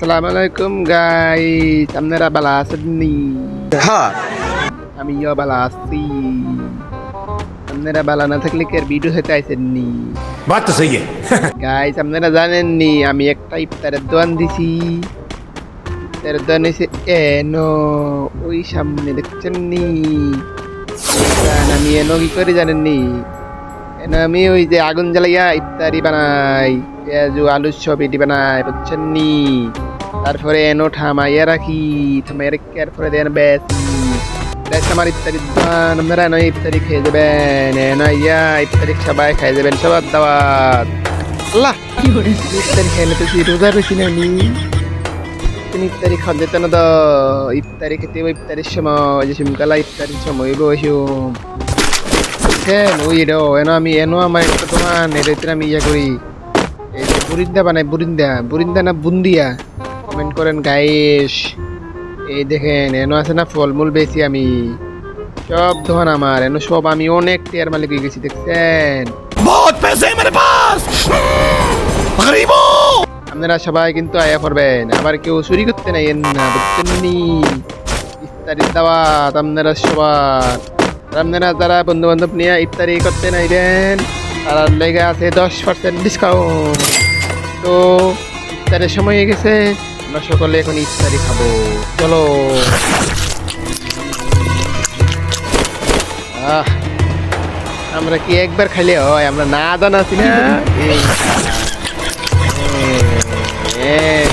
আসসালামু আলাইকুম গাই আপনারা বালা আছেননি হ্যাঁ আমি ইয়া বালা আছি আপনারা বালা না থাকলে কি আর ভিডিও হতে আইসেননি বাত তো সহি গাইস আপনারা জানেননি আমি একটা ইফতারের দোয়ান দিছি তার দোয়ান এসে এন ওই সামনে দেখছেন নি আমি এনো কি করে জানেননি এন আমি ওই যে আগুন জ্বালাইয়া ইফতারি বানাই পেঁয়াজু আলু সব এটি বানাই বুঝছেন নি তারপরে এনো ঠামাইয়া রাখি। ঠামাইয়া রেখে তারপরে দেন বেশি বেশ আমার দোকান আপনারা এনো ইফতারি খেয়ে যাবেন এনো ইয়া ইফতারি সবাই খাই যাবেন, সবার দাওয়াত। আল্লাহ! ইফতারি খেয়ে নিতেছি রোজা রয়েছি না আমি তুমি ইফতারি খাওয়া যেত না তো ইফতারি খেতে ইফতারির সময়, যে শিমকালা ইফতারির সময় বসুম আমি এনো আমার একটা দোকান এটাতে আমি ইয়া করি। বুরিন্দা বানাই বুরিন্দা বুরিন্দা না বুন্দিয়া। কমেন্ট করেন গাইস এই দেখেন এনো আছে না ফলমূল বেশি আমি। সব ধন আমার এনো সব আমি অনেক টিয়ার মালিক হয়ে গেছি দেখছেন? বহুত পেসে মেরে পাস! গরিবো! আপনারা সবাই কিন্তু আয়া করবেন আবার কেউ চুরি করতে নাই না বুঝছেন ইফতারি দাওয়াত আপনারা সবার। আপনারা যারা বন্ধু বান্ধব নিয়ে ইফতারি করতে নাই দেন তারা লেগে আছে দশ পার্সেন্ট ডিসকাউন্ট তো ইফতারের সময় গেছে আমরা সকলে এখন ইফতারি খাব। চলো। আহ আমরা কি একবার খাইলে হয়? আমরা না জানা আছি না। এই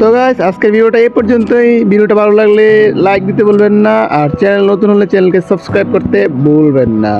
তো গাইস আজকের ভিডিওটা এই পর্যন্তই। ভিডিওটা ভালো লাগলে লাইক দিতে বলবেন না। আর চ্যানেল নতুন হলে চ্যানেলকে সাবস্ক্রাইব করতে ভুলবেন না।